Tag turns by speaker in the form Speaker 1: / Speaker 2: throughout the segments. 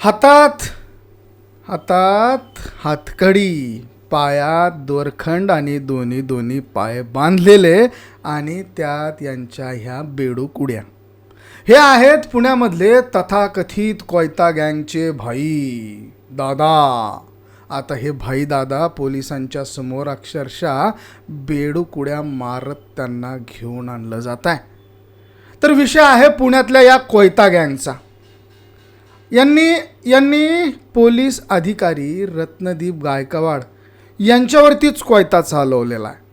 Speaker 1: हातात हातात हातकडी पायात दोरखंड आणि दोन्ही दोन्ही पाय बांधलेले आणि त्यात यांच्या ह्या बेडूक उड्या हे आहेत पुण्यामधले तथाकथित कोयता गँगचे भाई दादा. आता हे भाई दादा पोलिसांच्या समोर अक्षरशः बेडूक उड्या मारत त्यांना घेऊन आणलं जात आहे तर विषय आहे पुण्यातल्या या कोयता गँगचा. यांनी यांनी पोलीस अधिकारी रत्नदीप गायकवाड यांच्यावरतीच कोयता चालवलेला आहे.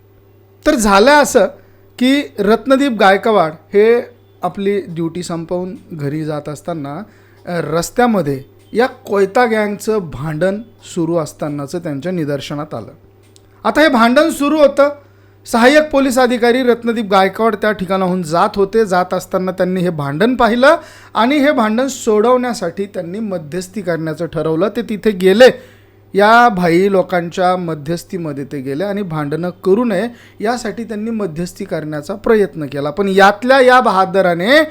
Speaker 1: तर झालं असं की रत्नदीप गायकवाड हे आपली ड्युटी संपवून घरी जात असताना रस्त्यामध्ये या कोयता गँगचं भांडण सुरू असतानाचं त्यांच्या निदर्शनात आलं. आता हे भांडण सुरू होतं सहाय्यक पोलीस अधिकारी रत्नदीप गायकवाड त्या ठिकाणाहून जात होते. जात असताना त्यांनी हे भांडण पाहिलं आणि हे भांडण सोडवण्यासाठी त्यांनी मध्यस्थी करण्याचं ठरवलं. ते तिथे गेले. या भाई लोकांच्या मध्यस्थीमध्ये ते गेले आणि भांडणं करू नये यासाठी त्यांनी मध्यस्थी करण्याचा प्रयत्न केला. पण यातल्या या बहादराने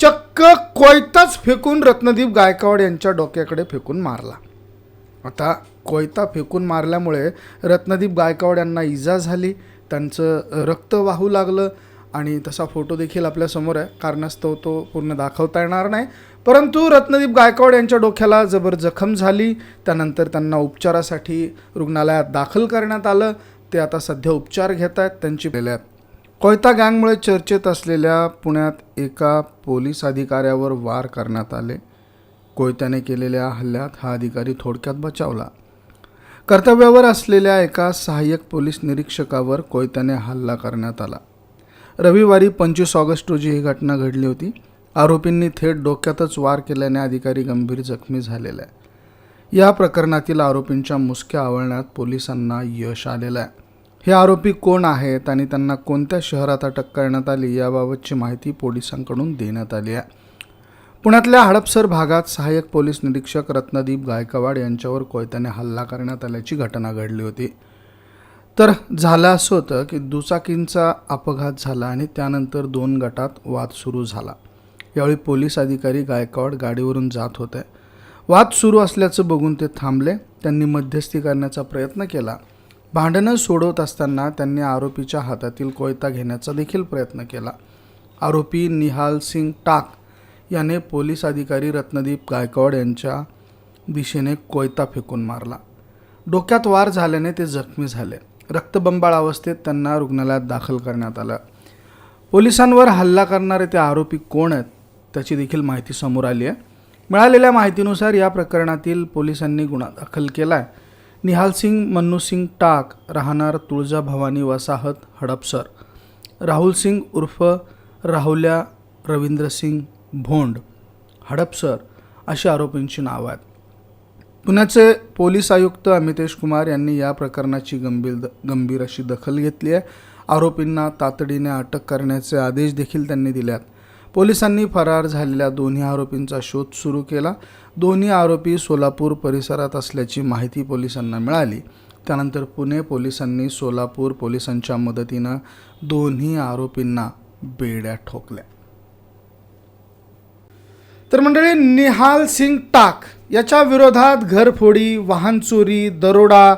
Speaker 1: चक्क कोयताच फेकून रत्नदीप गायकवाड यांच्या डोक्याकडे फेकून मारला. आता कोयता फेकून मारल्यामुळे रत्नदीप गायकवाड यांना इजा झाली. त्यांचं रक्त वाहू लागलं आणि तसा फोटो देखील आपल्यासमोर आहे. कारणास्तव तो पूर्ण दाखवता येणार नाही. परंतु रत्नदीप गायकवाड यांच्या डोक्याला जबर जखम झाली. त्यानंतर त्यांना उपचारासाठी रुग्णालयात दाखल करण्यात आलं. ते आता सध्या उपचार घेत आहेत. त्यांची आहेत कोयता गँगमुळे चर्चेत असलेल्या पुण्यात एका पोलीस अधिकाऱ्यावर वार करण्यात आले. कोयत्याने केलेल्या हल्ल्यात हा अधिकारी थोडक्यात बचावला. कर्तव्यावर असलेल्या एका सहाय्यक पोलीस निरीक्षकावर कोयत्याने हल्ला करण्यात आला. रविवारी पंचवीस ऑगस्ट रोजी ही घटना घडली होती. आरोपींनी थेट डोक्यातच वार केल्याने अधिकारी गंभीर जखमी झालेला आहे या प्रकरणातील आरोपींच्या मुसक्या आवळण्यात पोलिसांना यश आलेलं आहे. हे आरोपी कोण आहेत आणि त्यांना कोणत्या शहरात अटक करण्यात आली याबाबतची माहिती पोलिसांकडून देण्यात आली आहे. पुण्यातल्या हडपसर भागात सहाय्यक पोलीस निरीक्षक रत्नदीप गायकवाड यांच्यावर कोयत्याने हल्ला करण्यात आल्याची घटना घडली होती. तर झालं असं होतं की दुचाकींचा अपघात झाला आणि त्यानंतर दोन गटात वाद सुरू झाला. यावेळी पोलीस अधिकारी गायकवाड गाडीवरून जात होते. वाद सुरू असल्याचं बघून ते थांबले. त्यांनी मध्यस्थी करण्याचा प्रयत्न केला. भांडणं सोडवत असताना त्यांनी आरोपीच्या हातातील कोयता घेण्याचा देखील प्रयत्न केला. आरोपी निहाल सिंग टाक याने पोलीस अधिकारी रत्नदीप गायकवाड यांच्या दिशेने कोयता फेकून मारला. डोक्यात वार झाल्याने ते जखमी झाले. रक्तबंबाळ अवस्थेत त्यांना रुग्णालयात दाखल करण्यात आलं. पोलिसांवर हल्ला करणारे ते आरोपी कोण आहेत त्याची देखील माहिती समोर आली आहे. मिळालेल्या माहितीनुसार या प्रकरणातील पोलिसांनी गुन्हा दाखल केला आहे निहाल सिंग मन्नू सिंग टाक राहणार तुळजा भवानी वसाहत हडपसर. राहुल सिंग उर्फ राहुल्या रवींद्र सिंग भोंड हडपसर अशी आरोपींची नावं आहेत. पुण्याचे पोलीस आयुक्त अमितेश कुमार यांनी या प्रकरणाची गंभीर द गंभीर अशी दखल घेतली आहे. आरोपींना तातडीने अटक करण्याचे आदेश देखील त्यांनी दिले आहेत. पोलिसांनी फरार झालेल्या दोन्ही आरोपींचा शोध सुरू केला. दोन्ही आरोपी सोलापूर परिसरात असल्याची माहिती पोलिसांना मिळाली. त्यानंतर पुणे पोलिसांनी सोलापूर पोलिसांच्या मदतीनं दोन्ही आरोपींना बेड्या ठोकल्या. तर मंडळी निहाल सिंग टाक याच्या विरोधात घरफोडी वाहन चोरी दरोडा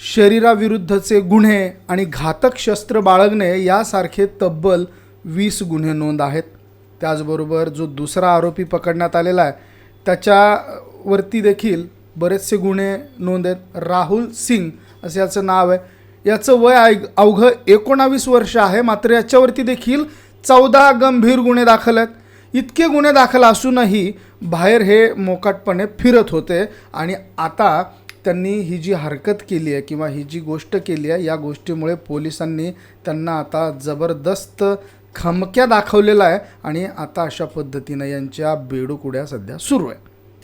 Speaker 1: शरीराविरुद्धचे गुन्हे आणि घातक शस्त्र बाळगणे यासारखे तब्बल वीस गुन्हे नोंद आहेत. त्याचबरोबर जो दुसरा आरोपी पकडण्यात आलेला आहे त्याच्यावरती देखील बरेचसे गुन्हे नोंद आहेत. राहुल सिंग असं याचं नाव आहे. याचं वय ऐग अवघं एकोणावीस वर्ष आहे मात्र याच्यावरती देखील चौदा गंभीर गुन्हे दाखल आहेत. इतके गुन्हे दाखल असूनही बाहेर हे मोकाटपणे फिरत होते आणि आता त्यांनी ही जी हरकत केली आहे किंवा ही जी गोष्ट केली आहे या गोष्टीमुळे पोलिसांनी त्यांना आता जबरदस्त खमक्या दाखवलेला आहे आणि आता अशा पद्धतीनं यांच्या बेडूक उड्या सध्या सुरू आहे